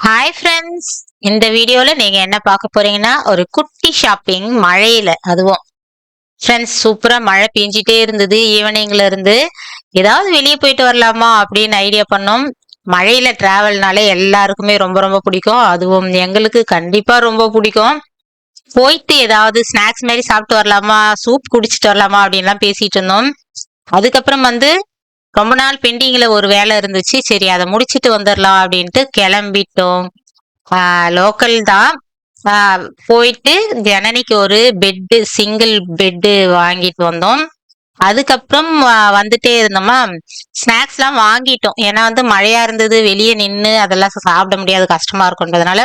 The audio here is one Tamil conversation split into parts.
ஹாய் ஃப்ரெண்ட்ஸ் இந்த வீடியோவில் நீங்க என்ன பார்க்க போறீங்கன்னா ஒரு குட்டி ஷாப்பிங் மழையில. அதுவும் ஃப்ரெண்ட்ஸ் சூப்பரா மழை பெஞ்சிட்டே இருந்தது ஈவினிங்ல இருந்து. ஏதாவது வெளியே போயிட்டு வரலாமா அப்படின்னு ஐடியா பண்ணோம். மழையில டிராவல்னாலே எல்லாருக்குமே ரொம்ப ரொம்ப பிடிக்கும். அதுவும் எங்களுக்கு கண்டிப்பா ரொம்ப பிடிக்கும். போயிட்டு ஏதாவது ஸ்நாக்ஸ் மாதிரி சாப்பிட்டு வரலாமா? சூப் குடிச்சிட்டு வரலாமா? அப்படின்லாம் பேசிட்டு இருந்தோம். அதுக்கப்புறம் வந்து ரொம்ப நாள் பெண்டிங்கில் ஒரு வேலை இருந்துச்சு. சரி அதை முடிச்சுட்டு வந்துடலாம் அப்படின்ட்டு கிளம்பிட்டோம். லோக்கல் தான். போயிட்டு ஜனனிக்கு ஒரு பெட்டு சிங்கிள் பெட்டு வாங்கிட்டு வந்தோம். அதுக்கப்புறம் வந்துட்டே இருந்தோமா? ஸ்நாக்ஸ்லாம் வாங்கிட்டோம். ஏன்னா வந்து மழையா இருந்தது வெளியே நின்று அதெல்லாம் சாப்பிட முடியாது கஷ்டமா இருக்குன்றதுனால.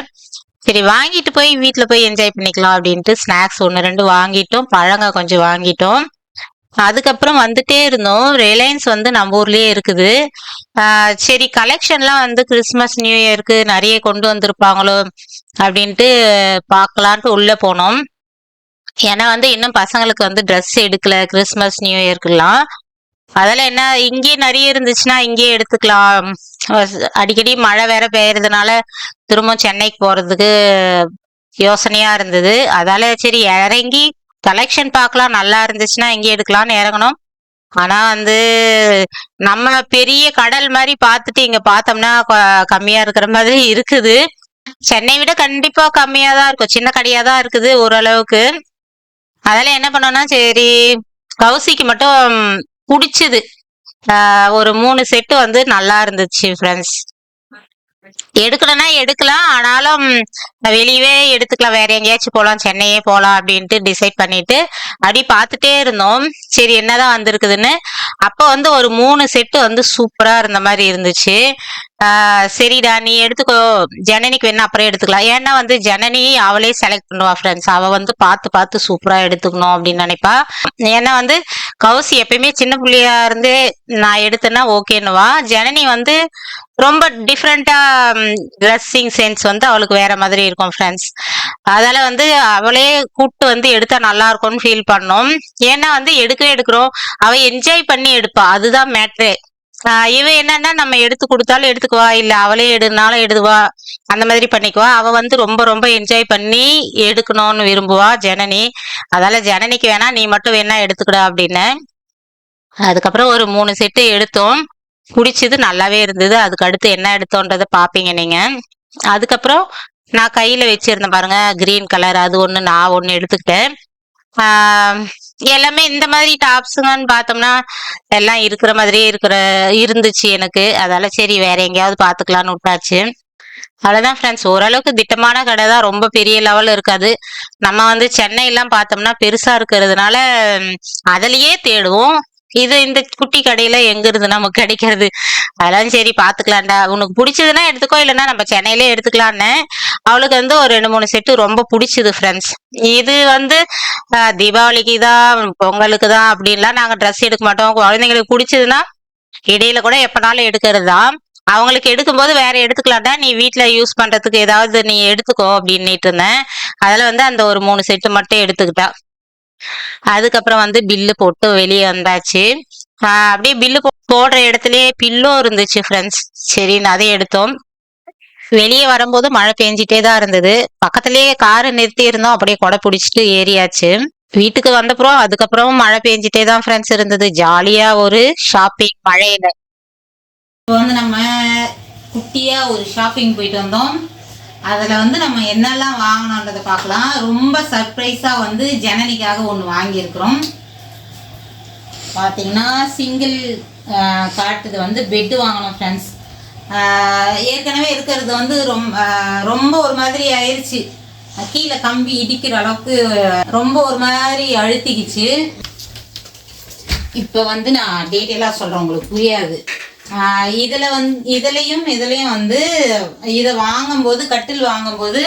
சரி வாங்கிட்டு போய் வீட்டில் போய் என்ஜாய் பண்ணிக்கலாம் அப்படின்ட்டு ஸ்நாக்ஸ் ஒன்று ரெண்டு வாங்கிட்டோம். பழங்க கொஞ்சம் வாங்கிட்டோம். அதுக்கப்புறம் வந்துட்டே இருந்தோம். ரிலையன்ஸ் வந்து நம்ம ஊர்லயே இருக்குது. சரி கலெக்ஷன்லாம் வந்து கிறிஸ்மஸ் நியூ இயருக்கு நிறைய கொண்டு வந்திருப்பாங்களோ அப்படின்ட்டு பார்க்கலான்ட்டு உள்ள போனோம். ஏன்னா வந்து இன்னும் பசங்களுக்கு வந்து ட்ரெஸ் எடுக்கல கிறிஸ்மஸ் நியூ இயர்க்குலாம் அதெல்லாம் என்ன இங்கேயே நிறைய இருந்துச்சுன்னா இங்கேயே எடுத்துக்கலாம். அடிக்கடி மழை வேற பெய்யறதுனால திரும்ப சென்னைக்கு போறதுக்கு யோசனையா இருந்தது. அதால சரி இறங்கி கலெக்ஷன் பார்க்கலாம். நல்லா இருந்துச்சுன்னா இங்கே எடுக்கலாம்னு இறங்கணும் ஆனால் வந்து நம்ம பெரிய கடல் மாதிரி பார்த்துட்டு இங்கே பார்த்தோம்னா கம்மியாக இருக்கிற மாதிரி இருக்குது. சென்னை விட கண்டிப்பாக கம்மியாக தான் இருக்கும். சின்ன கடையாக தான் இருக்குது ஓரளவுக்கு. அதில் என்ன பண்ணோம்னா சரி கௌசிக்கு மட்டும் பிடிச்சது. ஒரு மூணு செட்டு வந்து நல்லா இருந்துச்சு ஃப்ரெண்ட்ஸ் எடுக்கலன்னா எடுக்கலாம். ஆனாலும் வெளியவே எடுத்துக்கலாம். வேற எங்கேயாச்சும் போகலாம் சென்னையே போகலாம் அப்படின்ட்டு டிசைட் பண்ணிட்டு அப்படி பார்த்துட்டே இருந்தோம். சரி என்னதான் வந்திருக்குதுன்னு. அப்போ வந்து ஒரு மூணு செட்டு வந்து சூப்பரா இருந்த மாதிரி இருந்துச்சு. சரிடா நீ எடுத்துக்கோ. ஜனனிக்கு வேணா அப்புறம் எடுத்துக்கலாம். ஏன்னா வந்து ஜனனி அவளே செலக்ட் பண்ணுவா ஃப்ரெண்ட்ஸ் அவ வந்து பார்த்து பார்த்து சூப்பரா எடுத்துக்கணும் அப்படின்னு நினைப்பா. ஏன்னா வந்து கௌசி எப்பயுமே சின்ன பிள்ளையா இருந்து நான் எடுத்தேன்னா ஓகேன்னுவா. ஜனனி வந்து ரொம்ப டிஃப்ரெண்டா ட்ரெஸ்ஸிங் சென்ஸ் வந்து அவளுக்கு வேற மாதிரி இருக்கும் ஃப்ரெண்ட்ஸ் அதால வந்து அவளே கூப்பிட்டு வந்து எடுத்தா நல்லா இருக்கும்னு ஃபீல் பண்ணோம். ஏன்னா வந்து எடுக்கவே எடுக்கிறோம். அவ என்ஜாய் பண்ணி எடுப்பா. அதுதான் மேட்ரே இவ என்னன்னா நம்ம எடுத்து கொடுத்தாலும் எடுத்துக்குவா இல்ல அவளே எடுனாலும் எடுதுவா அந்த மாதிரி பண்ணிக்குவா. அவ வந்து ரொம்ப ரொம்ப என்ஜாய் பண்ணி எடுக்கணும்னு விரும்புவா ஜனனி. அதால ஜனனிக்கு வேணா நீ மட்டும் வேணா எடுத்துக்கிட அப்படின்னு. அதுக்கப்புறம் ஒரு மூணு செட்டு எடுத்தோம். பிடிச்சது நல்லாவே இருந்தது. அதுக்கு அடுத்து என்ன எடுத்தோன்றத பாப்பீங்க நீங்க. அதுக்கப்புறம் நான் கையில வச்சிருந்தேன் பாருங்க கிரீன் கலர் அது ஒண்ணு நான் ஒண்ணு எடுத்துக்கிட்டேன். ஆஹ் எல்லாமே இந்த மாதிரி டாப்ஸுங்கன்னு பார்த்தோம்னா எல்லாம் இருக்கிற மாதிரியே இருக்கிற இருந்துச்சு எனக்கு. அதால சரி வேற எங்கேயாவது பார்த்துக்கலாம்னு விட்டாச்சு. அவ்வளோதான் ஃப்ரெண்ட்ஸ் ஓரளவுக்கு திட்டமான கடை தான். ரொம்ப பெரிய லெவல் இருக்காது. நம்ம வந்து சென்னையெல்லாம் பார்த்தோம்னா பெருசாக இருக்கிறதுனால அதுலேயே தேடுவோம். இது இந்த குட்டி கடையில எங்க இருந்து நமக்கு கிடைக்கிறது. அதெல்லாம் சரி பாத்துக்கலாம்டா. உனக்கு பிடிச்சதுன்னா எடுத்துக்கோ இல்லைன்னா நம்ம சென்னையிலே எடுத்துக்கலான்னு அவளுக்கு வந்து ஒரு ரெண்டு மூணு செட்டு ரொம்ப பிடிச்சது ஃப்ரெண்ட்ஸ் இது வந்து தீபாவளிக்கு தான் பொங்கலுக்கு தான் அப்படின்லாம் நாங்க ட்ரெஸ் எடுக்க மாட்டோம். குழந்தைங்களுக்கு பிடிச்சதுன்னா இடையில கூட எப்பனாலும் எடுக்கிறது தான் அவங்களுக்கு எடுக்கும்போது வேற எடுத்துக்கலாம்டா. நீ வீட்டுல யூஸ் பண்றதுக்கு ஏதாவது நீ எடுத்துக்கோ அப்படின்னுட்டு இருந்தேன். அதுல வந்து அந்த ஒரு மூணு செட்டு மட்டும் எடுத்துக்கிட்டா. அதுக்கப்புறம் வந்து பில்லு போட்டு வெளியே வந்தாச்சு. ஆஹ் அப்படியே பில்லு போடுற இடத்துலயே பில்லும் இருந்துச்சு ஃப்ரெண்ட்ஸ் சரின்னு அதை எடுத்தோம். வெளியே வரும்போது மழை பெஞ்சிட்டே தான் இருந்தது. பக்கத்துலயே காரை நிறுத்தி இருந்தோம். அப்படியே கொடை பிடிச்சிட்டு ஏறியாச்சு. வீட்டுக்கு வந்தப்புறம் அதுக்கப்புறம் மழை பெஞ்சிட்டே தான் ஃப்ரெண்ட்ஸ் இருந்தது. ஜாலியா ஒரு ஷாப்பிங் மழையில. இப்போ வந்து நம்ம குட்டியா ஒரு ஷாப்பிங் போயிட்டு வந்தோம். அதில் வந்து நம்ம என்னெல்லாம் வாங்கினோன்றதை பார்க்கலாம். ரொம்ப சர்ப்ரைஸாக வந்து ஜனனிக்காக ஒன்று வாங்கியிருக்கிறோம். பார்த்தீங்கன்னா சிங்கிள் காட்டுது வந்து பெட்டு வாங்கினோம் ஃப்ரெண்ட்ஸ் ஏற்கனவே இருக்கிறது வந்து ரொம்ப ரொம்ப ஒரு மாதிரி ஆயிடுச்சு கீழே கம்பி இடிக்கிற அளவுக்கு ரொம்ப ஒரு மாதிரி அழுத்திக்கிச்சு. இப்போ வந்து நான் டீட்டெயிலாக சொல்கிறேன் உங்களுக்கு புரியாது. இதுல வந்து இதுலயும் இதுலயும் வந்து இதை வாங்கும்போது கட்டில் வாங்கும்போது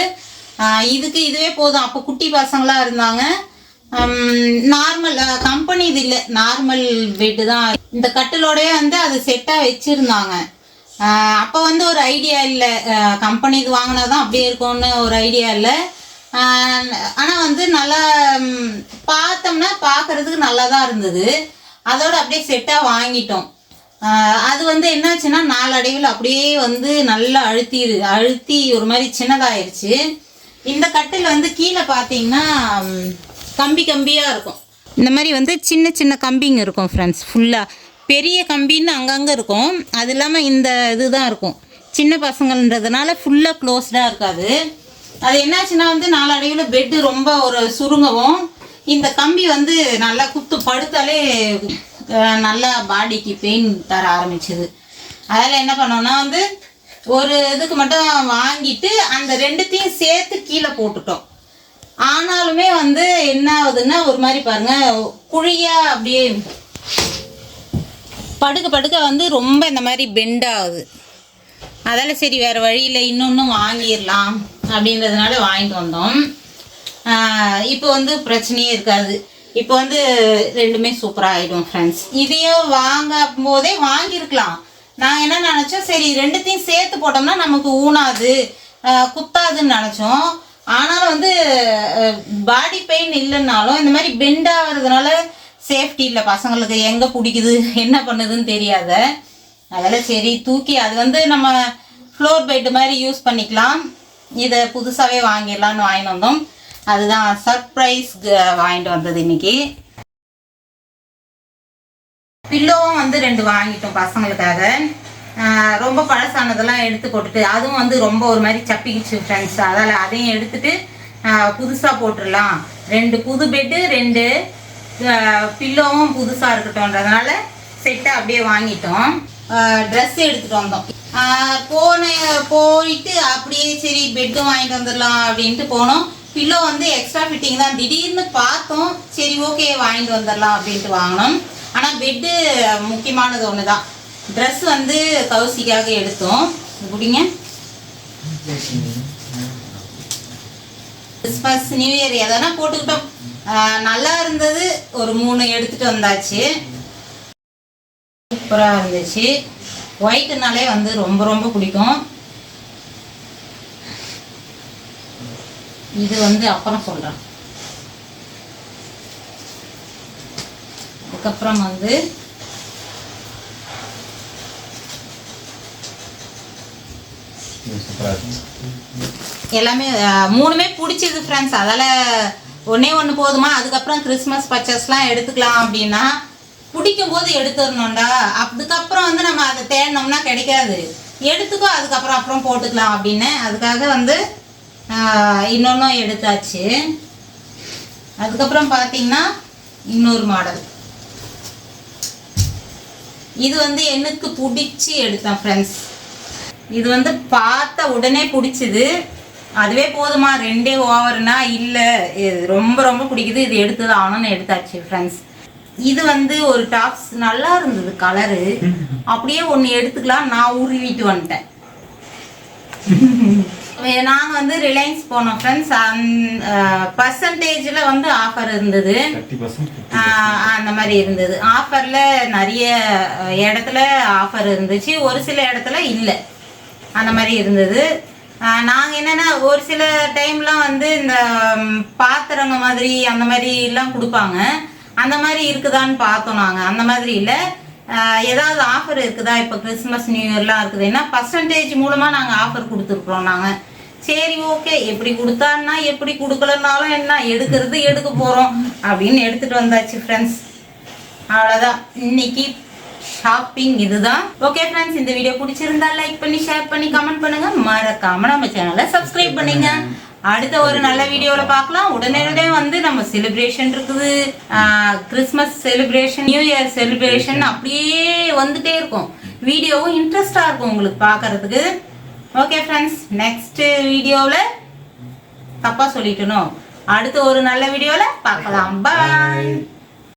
இதுக்கு இதுவே போதும். அப்போ குட்டி பசங்களா இருந்தாங்க. நார்மல் கம்பெனி இது இல்லை. நார்மல் பெட்டு தான். இந்த கட்டிலோடயே வந்து அது செட்டாக வச்சுருந்தாங்க. அப்போ வந்து ஒரு ஐடியா இல்லை. கம்பெனி இது வாங்கினா தான் அப்படியே இருக்கும்னு ஒரு ஐடியா இல்லை. ஆனால் வந்து நல்லா பார்த்தோம்னா பார்க்கறதுக்கு நல்லா தான் இருந்தது. அதோட அப்படியே செட்டாக வாங்கிட்டோம். அது வந்து என்னாச்சுன்னா நாளடைவில் அப்படியே வந்து நல்லா அழுத்தி அழுத்தி ஒரு மாதிரி சின்னதாயிருச்சு. இந்த கட்டில் வந்து கீழே பார்த்தீங்கன்னா கம்பி கம்பியாக இருக்கும். இந்த மாதிரி வந்து சின்ன சின்ன கம்பிங்க இருக்கும் ஃப்ரெண்ட்ஸ் ஃபுல்லாக பெரிய கம்பின்னு அங்கங்கே இருக்கும். அது இல்லாமல் இந்த இதுதான் இருக்கும். சின்ன பசங்கள்ன்றதுனால ஃபுல்லாக க்ளோஸ்டாக இருக்காது. அது என்னாச்சுன்னா வந்து நாளடைவில் பெட்டு ரொம்ப ஒரு சுருங்கவும் இந்த கம்பி வந்து நல்லா குத்து படுத்தாலே நல்லா பாடிக்கு பெயின் தர ஆரம்பிச்சது. அதில் என்ன பண்ணோம்னா வந்து ஒரு இதுக்கு மட்டும் வாங்கிட்டு அந்த ரெண்டுத்தையும் சேர்த்து கீழே போட்டுட்டோம். ஆனாலுமே வந்து என்ன ஆகுதுன்னா ஒரு மாதிரி பாருங்க குழியா அப்படியே படுக்க படுக்க வந்து ரொம்ப இந்த மாதிரி பெண்ட் ஆகுது. அதால சரி வேறு வழியில் இன்னொன்றும் வாங்கிடலாம் அப்படின்றதுனால வாங்கிட்டு வந்தோம். இப்போ வந்து பிரச்சனையே இருக்காது. இப்போ வந்து ரெண்டுமே சூப்பராக ஆகிடும் ஃப்ரெண்ட்ஸ் இதையும் வாங்கும் போதே வாங்கியிருக்கலாம். நான் என்ன நினச்சோம் சரி ரெண்டுத்தையும் சேர்த்து போட்டோம்னா நமக்கு ஊனாது குத்தாதுன்னு நினச்சோம். ஆனாலும் வந்து பாடி பெயின் இல்லைன்னாலும் இந்த மாதிரி பெண்ட் ஆகிறதுனால சேஃப்டி இல்லை. பசங்களுக்கு எங்கே பிடிக்குது என்ன பண்ணுதுன்னு தெரியாத. அதெல்லாம் சரி தூக்கி அது வந்து நம்ம ஃப்ளோர் பெட்டு மாதிரி யூஸ் பண்ணிக்கலாம். இதை புதுசாகவே வாங்கிடலான்னு வாங்கிட்டு வந்தோம் அதுதான் சர்ப்ரைஸ் வாங்கிட்டு வந்தது இன்னைக்கு. பில்லோவும் வந்து ரெண்டு வாங்கிட்டோம் பசங்களுக்காக. ரொம்ப பழசானதெல்லாம் எடுத்து போட்டுட்டு அதுவும் வந்து ரொம்ப ஒரு மாதிரி சப்பிக்கிச்சு ஃப்ரெண்ட்ஸ் அதால் அதையும் எடுத்துட்டு புதுசாக போட்டுடலாம். ரெண்டு புது பெட்டு ரெண்டு பில்லோவும் புதுசாக இருக்கட்டும்ன்றதுனால செட்டை அப்படியே வாங்கிட்டோம். ட்ரெஸ் எடுத்துட்டு வந்தோம். போன போயிட்டு அப்படியே சரி பெட்டும் வாங்கிட்டு வந்துடலாம் அப்படின்ட்டு போனோம். பில்லோ வந்து எக்ஸ்ட்ரா ஃபிட்டிங் தான். திடீர்னு பார்த்தோம் சரி ஓகே வாங்கிட்டு வந்துடலாம் அப்படின்ட்டு வாங்கினோம். ஆனால் பெட்டு முக்கியமானது ஒன்று தான் ட்ரெஸ் வந்து கவுசிக்காக எடுத்தோம். குடிங்க. கிறிஸ்மஸ் நியூ இயர் எதனா போட்டுக்கிட்டோம். நல்லா இருந்தது. ஒரு மூணு எடுத்துட்டு வந்தாச்சு. சூப்பராக இருந்துச்சு. ஒயிட்னாலே வந்து ரொம்ப ரொம்ப பிடிக்கும். இது வந்து அப்புறம் சொல்கிறேன் அதுக்கப்புறம் வந்து எல்லாமே மூணுமே பிடிச்சது ஃப்ரெண்ட்ஸ் அதால் ஒன்றே ஒன்று போதுமா? அதுக்கப்புறம் கிறிஸ்மஸ் பர்ச்சேஸ்லாம் எடுத்துக்கலாம் அப்படின்னா பிடிக்கும் போது எடுத்துடணும்டா. அதுக்கப்புறம் வந்து நம்ம அதை தேடினோம்னா கிடைக்காது. எடுத்துக்கோ அதுக்கப்புறம் அப்புறம் போட்டுக்கலாம் அப்படின்னு. அதுக்காக வந்து இன்னொன்றும் எடுத்தாச்சு. அதுக்கப்புறம் பார்த்தீங்கன்னா இன்னொரு மாடல் இது வந்து எனக்கு பிடிச்சி எடுத்தேன் ஃப்ரெண்ட்ஸ் இது வந்து பார்த்த உடனே பிடிச்சிது. அதுவே போதுமா ரெண்டே ஓவர்னா இல்லை. இது ரொம்ப ரொம்ப பிடிக்குது. இது எடுத்து தான் ஆகணும்னு எடுத்தாச்சு ஃப்ரெண்ட்ஸ் இது வந்து ஒரு டாப்ஸ் நல்லா இருந்தது கலரு அப்படியே ஒன்று எடுத்துக்கலாம். நான் உருவிட்டு வந்துட்டேன். நாங்கள் வந்து ரிலையன்ஸ் போனோம் ஃப்ரெண்ட்ஸ் அந் பர்சன்டேஜில் வந்து ஆஃபர் இருந்தது. அந்த மாதிரி இருந்தது. ஆஃபரில் நிறைய இடத்துல ஆஃபர் இருந்துச்சு. ஒரு சில இடத்துல இல்லை. அந்த மாதிரி இருந்தது. நாங்கள் என்னென்னா ஒரு சில டைம்லாம் வந்து இந்த பாத்திரங்க மாதிரி அந்த மாதிரி எல்லாம் கொடுப்பாங்க. அந்த மாதிரி இருக்குதான்னு பார்த்தோம் நாங்கள் அந்த மாதிரி இல்லை. ஏதாவது ஆஃபர் இருக்குதா? இப்போ கிறிஸ்மஸ் நியூ இயர்லாம் இருக்குது. ஏன்னா பர்சன்டேஜ் மூலமாக நாங்கள் ஆஃபர் கொடுத்துருக்குறோம் நாங்கள் சரி ஓகே எப்படி கொடுத்தான்னா எப்படி கொடுக்கலனாலும் என்ன? எடுக்கிறது எடுக்க போகிறோம் அப்படின்னு எடுத்துகிட்டு வந்தாச்சு ஃப்ரெண்ட்ஸ் அவ்வளோதான் இன்னைக்கு ஷாப்பிங் இதுதான். ஓகே ஃப்ரெண்ட்ஸ் இந்த வீடியோ பிடிச்சிருந்தா லைக் பண்ணி ஷேர் பண்ணி கமெண்ட் பண்ணுங்க. மறக்காம நம்ம சேனலை சப்ஸ்கிரைப் பண்ணுங்க. அடுத்த ஒரு நல்ல வீடியோவில் பார்க்கலாம். உடனே வந்து நம்ம செலிப்ரேஷன் இருக்குது. Christmas celebration new year celebration அப்படியே வந்துட்டே இருக்கும். வீடியோவும் இன்ட்ரெஸ்டாக இருக்கும் உங்களுக்கு பார்க்கறதுக்கு. ஓகே ஃப்ரெண்ட்ஸ் நெக்ஸ்ட் வீடியோவில் தப்பாக சொல்லிட்டணும் அடுத்த ஒரு நல்ல வீடியோவில் பார்க்கலாம். பாய்